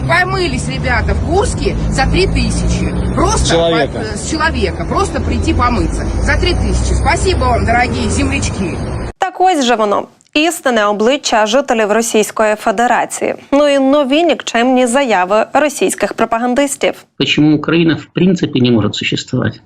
Помылись ребята в Курске за 3000. Просто Человека. по- с человека. Просто прийти помыться. За 3000. Спасибо вам, дорогие землячки. Так ось же воно. Істинне обличчя жителів Російської Федерації. Ну і нові нікчемні заяви російських пропагандистів. почему Украина в принципе не может существовать.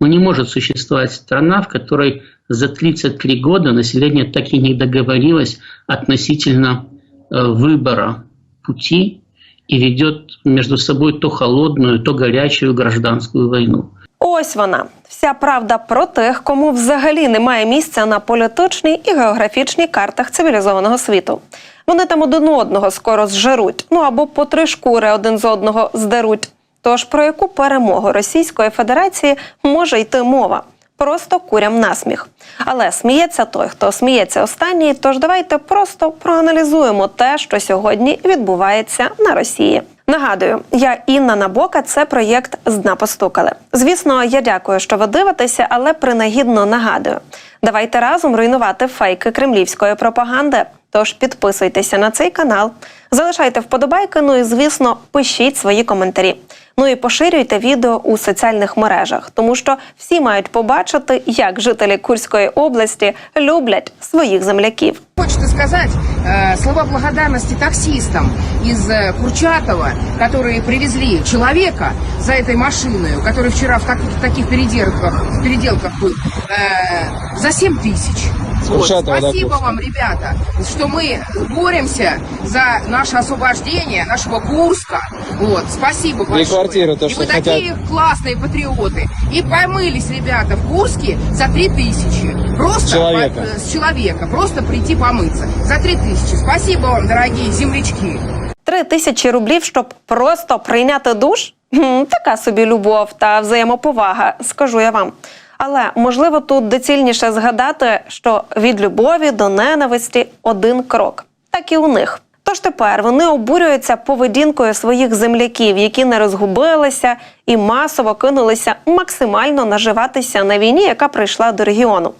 Ну, не может существовать страна, в которой за 33 года население так и не договорилось относительно э, выбора пути и ведет между собой то холодную, то горячую гражданскую войну. Ось вона, вся правда про тих, кому взагалі немає місця на політичній і географічній картах цивілізованого світу. Вони там один одного скоро зжеруть, ну або по три шкури один з одного здеруть. Тож про яку перемогу Російської Федерації може йти мова? Просто курям насміх. Але сміється той, хто сміється останній. Тож давайте просто проаналізуємо те, що сьогодні відбувається на Росії. Нагадую, я Інна Набока. Це проєкт з дна постукали. Звісно, я дякую, що ви дивитеся, але принагідно нагадую. Давайте разом руйнувати фейки кремлівської пропаганди. Тож підписуйтеся на цей канал, залишайте вподобайки. Ну і звісно, пишіть свої коментарі. Ну і поширюйте відео у соціальних мережах, тому що всі мають побачити, як жителі Курської області люблять своїх земляків. Хочется сказать э, слова благодарности таксистам из э, Курчатова, которые привезли человека за этой машиной, который вчера в, так- в таких переделках, в переделках был, э, за 7 тысяч. Вот. Да, Спасибо вам, ребята, что мы боремся за наше освобождение нашего Курска. Вот. Спасибо большое. квартиры, то, И что вы хотят. такие классные патриоты. И помылись ребята в Курске за 3000. Просто Человека. по- с человека. Просто прийти помыться. За 3000. Спасибо вам, дорогие землячки. Три тисячі рублів, щоб просто прийняти душ? Хм, така собі любов та взаємоповага, скажу я вам. Але можливо тут доцільніше згадати, що від любові до ненависті один крок, так і у них. Тож тепер вони обурюються поведінкою своїх земляків, які не розгубилися і масово кинулися максимально наживатися на війні, яка прийшла до регіону.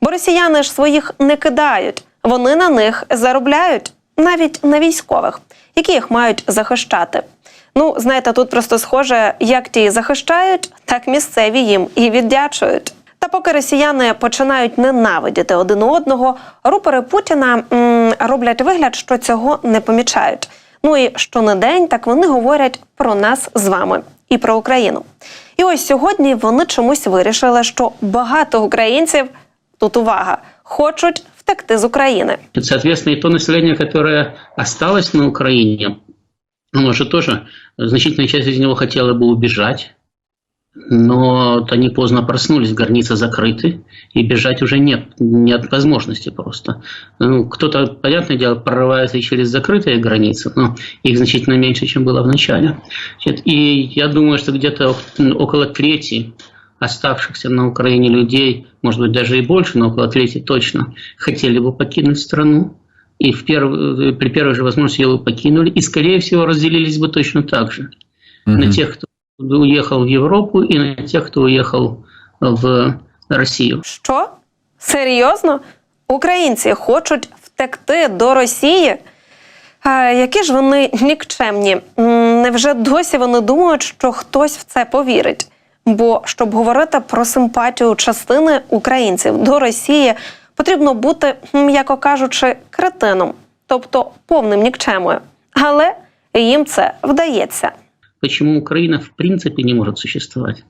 Бо росіяни ж своїх не кидають, вони на них заробляють, навіть на військових, які їх мають захищати. Ну, знаєте, тут просто схоже, як ті захищають, так місцеві їм і віддячують. Та поки росіяни починають ненавидіти один одного, рупори Путіна м, роблять вигляд, що цього не помічають. Ну і щонедень так вони говорять про нас з вами і про Україну. І ось сьогодні вони чомусь вирішили, що багато українців тут увага хочуть втекти з України. Соответственно, и то население, которое осталось на Украине, оно же тоже, значительная часть из него хотела бы убежать, но вот они поздно проснулись, границы закрыты, и бежать уже нет, нет возможности просто. Ну, кто-то, понятное дело, прорывается и через закрытые границы, но их значительно меньше, чем было в начале. Значит, И я думаю, что где-то около трети оставшихся на Украине людей, может быть, даже и больше, но около трети точно, хотели бы покинуть страну. И в перв... при первой же возможности ее бы покинули. И, скорее всего, разделились бы точно так же. На тех, кто уехал в Европу, и на тех, кто уехал в Россию. Що? Серйозно? Українці хочуть втекти до Росії? А, які ж вони нікчемні? М, Невже досі вони думають, що хтось в це повірить? Бо щоб говорити про симпатію частини українців до Росії, потрібно бути, м'яко кажучи, кретином, тобто повним нікчемою. Але їм це вдається. Почему Украина в принципе не может существовать?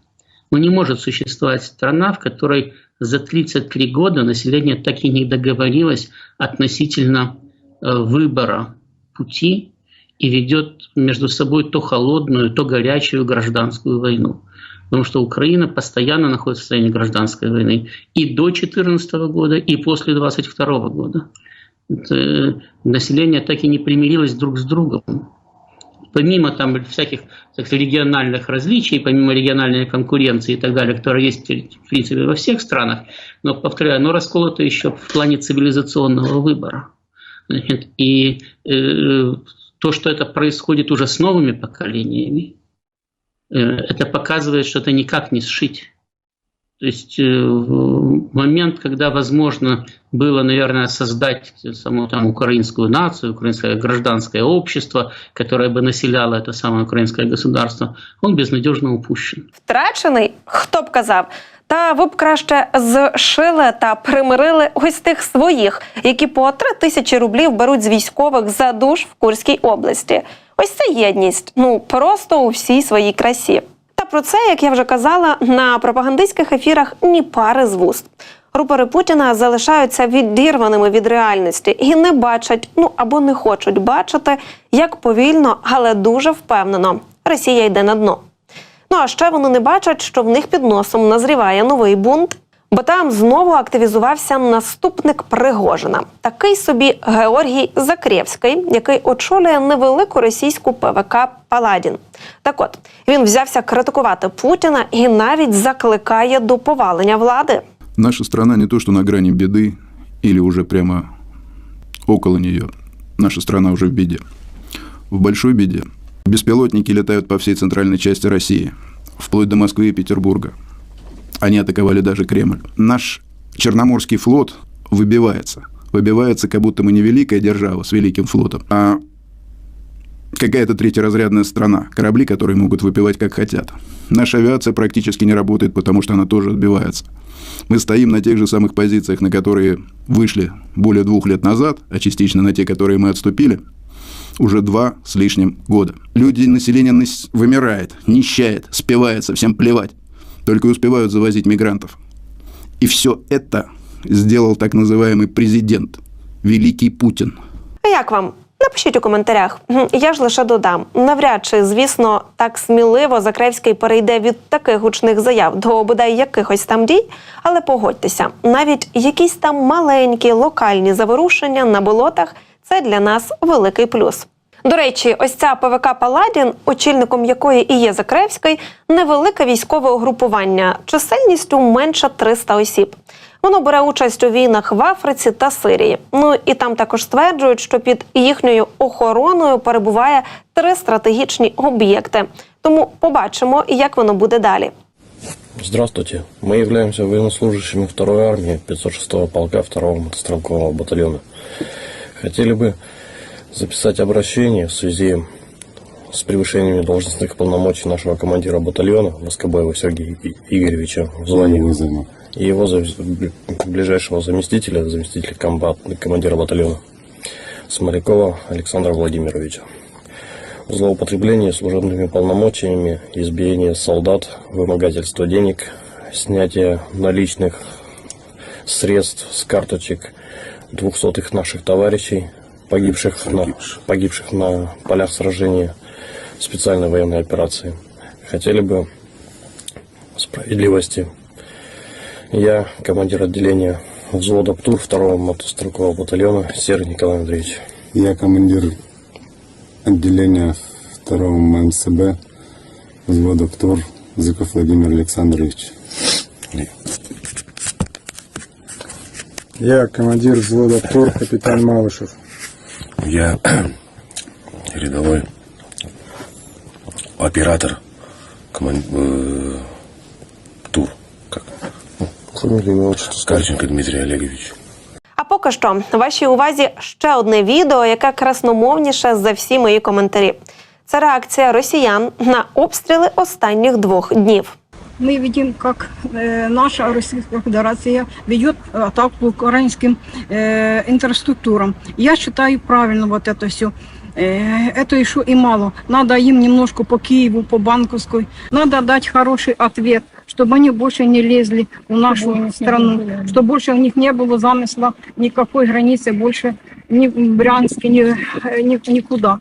Ну, не может существовать страна, в которой за 33 года население так и не договорилось относительно э, выбора пути и ведет между собой то холодную, то горячую гражданскую войну. Потому что Украина постоянно находится в состоянии гражданской войны и до 2014 года, и после 2022 года. Это, э, население так и не примирилось друг с другом помимо там всяких так региональных различий, помимо региональной конкуренции и так далее, которая есть, в принципе, во всех странах, но, повторяю, оно расколото еще в плане цивилизационного выбора. Значит, И э, то, что это происходит уже с новыми поколениями, это показывает, что это никак не сшить. То есть э, в момент, когда возможно было, наверное, создать саму там украинскую нацию, украинское гражданское общество, которое бы населяло это самое украинское государство, он безнадежно упущен. Втрачений, хто б казав. Та ви б краще зшили та примирили ось тих своїх, які по три тисячі рублів беруть з військових за душ в Курській області. Ось це єдність. Ну просто у всій своїй красі. Та про це, як я вже казала, на пропагандистських ефірах ні пари з вуст. Рупори Путіна залишаються відірваними від реальності і не бачать, ну або не хочуть бачити, як повільно, але дуже впевнено Росія йде на дно. Ну а ще вони не бачать, що в них під носом назріває новий бунт, бо там знову активізувався наступник Пригожина, такий собі Георгій Закрєвський, який очолює невелику російську ПВК Паладін. Так от він взявся критикувати Путіна і навіть закликає до повалення влади. Наша страна не то, что на грани беды или уже прямо около нее. Наша страна уже в беде. В большой беде. Беспилотники летают по всей центральной части России, вплоть до Москвы и Петербурга. Они атаковали даже Кремль. Наш Черноморский флот выбивается. Выбивается, как будто мы не великая держава с великим флотом, а какая-то третьеразрядная страна. Корабли, которые могут выпивать как хотят. Наша авиация практически не работает, потому что она тоже отбивается. Мы стоим на тех же самых позициях, на которые вышли более двух лет назад, а частично на те, которые мы отступили, уже два с лишним года. Люди, население нас- вымирает, нищает, спивается, всем плевать. Только и успевают завозить мигрантов. И все это сделал так называемый президент, Великий Путин. А як вам? Напишіть у коментарях. Гм, Я ж лише додам. Навряд чи, звісно, так сміливо Закревський перейде від таких гучних заяв до бодай якихось там дій, але погодьтеся, навіть якісь там маленькі локальні заворушення на болотах це для нас великий плюс. До речі, ось ця ПВК Паладін, очільником якої і є Закревський, невелике військове угрупування, чисельністю менше 300 осіб. Воно бере участь у війнах в Африці та Сирії. Ну і там також стверджують, що під їхньою охороною перебуває три стратегічні об'єкти. Тому побачимо, як воно буде далі. Здравствуйте. Мы являемся военнослужащими 2 армии 506 полка 2 мотострелкового батальона. Хотели бы записать обращение в связи с превышением должностных полномочий нашего командира батальона Воскобоева Сергея Игоревича в звании и его ближайшего заместителя, заместителя комбат, командира батальона Смолякова Александра Владимировича. Злоупотребление служебными полномочиями, избиение солдат, вымогательство денег, снятие наличных средств с карточек двухсотых наших товарищей, погибших на, погибших на полях сражения специальной военной операции. Хотели бы справедливости. Я командир отделения взвода ПТУР 2 мотострелкового батальона Серый Николай Андреевич. Я командир отделения 2 МСБ взвода ПТОР Зыков Владимир Александрович. Я командир взвода ПТУР, капитан Малышев. Я рядовой оператор коман... э, ТУР. Как? Фамилия, имя, отчество, Скарченко Дмитрий Олегович. А поки що вашій увазі ще одне відео, яке красномовніше за всі мої коментарі. Це реакція росіян на обстріли останніх двох днів мы видим, как э, наша Российская Федерация ведет атаку по украинским э, инфраструктурам. Я считаю правильно вот это все. Это еще и мало. Надо им немножко по Киеву, по Банковской. Надо дать хороший ответ, чтобы они больше не лезли в нашу страну, чтобы больше у них не было замысла никакой границы больше ни в Брянске, ни, э, ни, никуда.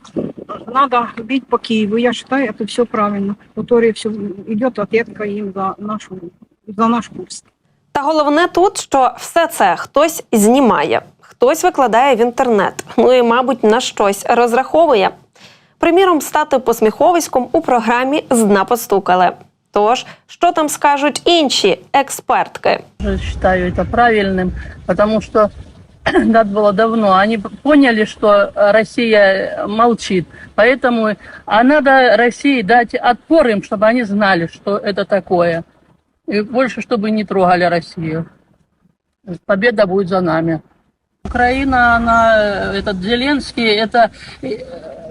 Надо бить по Киеву. Я считаю, это все правильно. Которые все идет ответка им за нашу за наш курс. Та головне тут, що все це хтось знімає, хтось викладає в інтернет. Ну і, мабуть, на щось розраховує. Приміром, стати посміховиськом у програмі з дна постукали. Тож, що там скажуть інші експертки? тоже считаю это правильным, потому что надо было давно. Они поняли, что Россия молчит. Поэтому а надо России дать отпор им, чтобы они знали, что это такое. И больше, чтобы не трогали Россию. Победа будет за нами. Украина, она, э, этот Зеленский, это... э,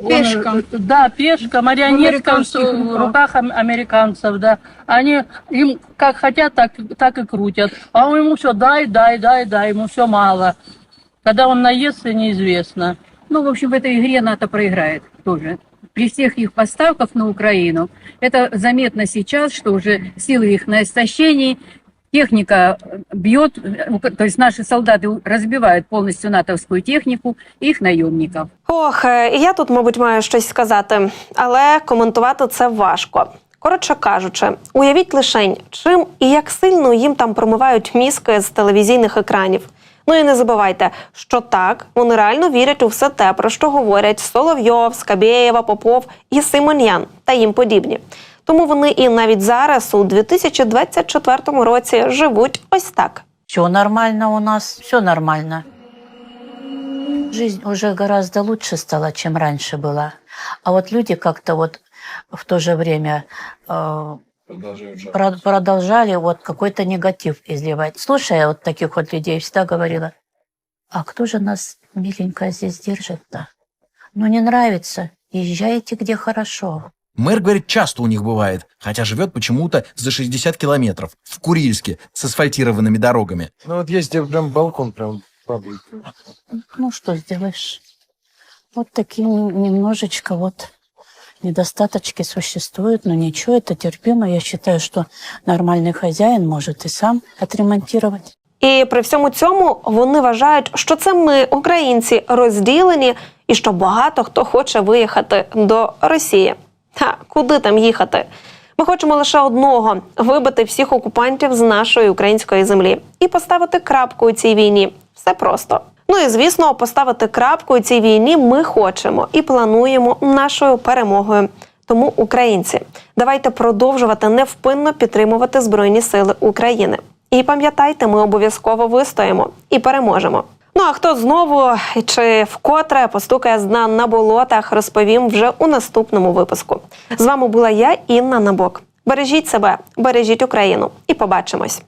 он, Пешка. да, пешка, марионетка в, в руках. руках ам- американцев, да. Они им как хотят, так, так и крутят. А ему все дай, дай, дай, дай, ему все мало. Когда он наестся, неизвестно. Ну, в общем, в этой игре НАТО проиграет тоже. При всех их поставках на Украину, это заметно сейчас, что уже силы их на истощении, техника э, бьет, э, то есть наши солдаты разбивают полностью натовскую технику, их наемников. Ох, е, і я тут, мабуть, маю щось сказати, але коментувати це важко. Коротше кажучи, уявіть лишень, чим і як сильно їм там промивають мізки з телевізійних екранів. Ну і не забувайте, що так вони реально вірять у все те, про що говорять Соловйов, Скабєєва, Попов і Симоньян та їм подібні. Тому вони і навіть зараз, у 2024 році, живуть ось так. Все нормально у нас, все нормально. Жизнь уже гораздо лучше стала, чем раньше была. А вот люди как-то вот в то же время э, про- продолжали вот какой-то негатив изливать. Слушая вот таких вот людей, всегда говорила, а кто же нас, миленько, здесь держит-то? Ну, не нравится, езжайте, где хорошо. Мэр говорит, часто у них бывает, хотя живет почему-то за 60 километров, в Курильске, с асфальтированными дорогами. Ну вот есть где прям балкон прям падает. Ну, что сделаешь? Вот такие немножечко вот недостаточки существуют, но ничего, это терпимо. Я считаю, что нормальный хозяин может и сам отремонтировать. І при всьому цьому вони вважають, що це ми, українці, розділені, і що багато хто хоче виїхати до Росії. Та куди там їхати? Ми хочемо лише одного вибити всіх окупантів з нашої української землі і поставити крапку у цій війні. Все просто. Ну і звісно, поставити крапку цій війні ми хочемо і плануємо нашою перемогою. Тому, українці, давайте продовжувати невпинно підтримувати Збройні Сили України. І пам'ятайте, ми обов'язково вистоїмо і переможемо. Ну а хто знову чи вкотре постукає з дна на болотах, розповім вже у наступному випуску. З вами була я, Інна Набок. Бережіть себе, бережіть Україну і побачимось.